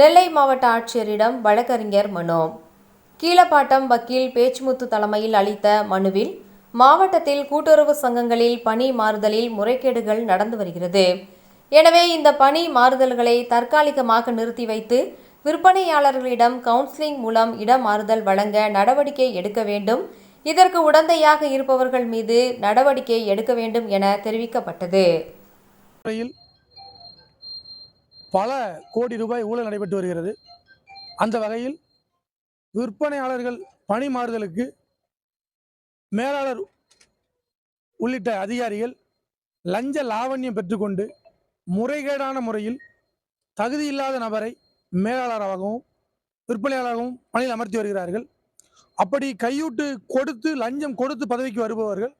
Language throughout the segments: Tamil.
நெல்லை மாவட்ட ஆட்சியரிடம் வழக்கறிஞர் மனு. கீழப்பாட்டம் வக்கீல் பேச்சுமுத்து தலைமையில் அளித்த மனுவில் மாவட்டத்தில் கூட்டுறவு சங்கங்களில் பணி மாறுதலில் முறைகேடுகள் நடந்து வருகிறது. எனவே இந்த பணி மாறுதல்களை தற்காலிகமாக நிறுத்தி வைத்து விற்பனையாளர்களிடம் கவுன்சிலிங் மூலம் இடமாறுதல் வழங்க நடவடிக்கை எடுக்க வேண்டும். இதற்கு உடந்தையாக இருப்பவர்கள் மீது நடவடிக்கை எடுக்க வேண்டும் என தெரிவிக்கப்பட்டது. பல கோடி ரூபாய் ஊழல் நடைபெற்று வருகிறது. அந்த வகையில் விற்பனையாளர்கள் பணி மாறுதலுக்கு மேலாளர் உள்ளிட்ட அதிகாரிகள் லஞ்ச லாவண்யம் பெற்றுக்கொண்டு முறைகேடான முறையில் தகுதியில்லாத நபரை மேலாளராகவும் விற்பனையாளராகவும் பணியில் அமர்த்தி வருகிறார்கள். அப்படி கையூட்டு கொடுத்து லஞ்சம் கொடுத்து பதவிக்கு வருபவர்கள்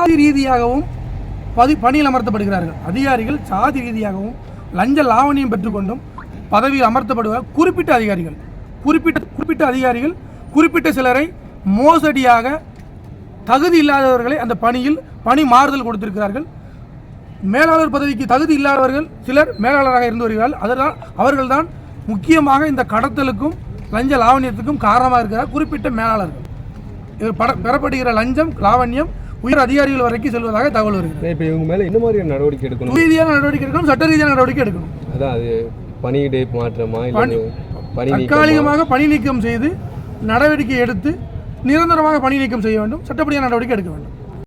சாதி ரீதியாகவும் பதி பணியில் அமர்த்தப்படுகிறார்கள். அதிகாரிகள் சாதி ரீதியாகவும் லஞ்ச லாவணியம் பெற்றுக்கொண்டும் பதவியில் அமர்த்தப்படுவார் குறிப்பிட்ட அதிகாரிகள் குறிப்பிட்ட குறிப்பிட்ட அதிகாரிகள் குறிப்பிட்ட சிலரை மோசடியாக தகுதி இல்லாதவர்களை அந்த பணியில் பணி மாறுதல் கொடுத்திருக்கிறார்கள். மேலாளர் பதவிக்கு தகுதி இல்லாதவர்கள் சிலர் மேலாளராக இருந்து வருகிறார்கள். அதனால் அவர்கள்தான் முக்கியமாக இந்த கடத்தலுக்கும் லஞ்ச லாவணியத்துக்கும் காரணமாக இருக்கிறார். குறிப்பிட்ட மேலாளர்கள். இது பட பெறப்படுகிற லஞ்சம் லாவண்யம் உயர் அதிகாரிகள் வரைக்கும் செல்வதாக தகவல் வருகிறது. இப்போ இவங்க மேலே என்ன மாதிரியான நடவடிக்கை எடுக்கணும்? ரீதியான நடவடிக்கை எடுக்கணும் சட்ட ரீதியான நடவடிக்கை எடுக்கணும். அதான் அது பணியிடை மாற்றமா இல்லை பணி-? தற்காலிகமாக பணி நீக்கம் செய்து நடவடிக்கை எடுத்து நிரந்தரமாக பணி நீக்கம் செய்ய வேண்டும் சட்டப்படியான நடவடிக்கை எடுக்க வேண்டும்.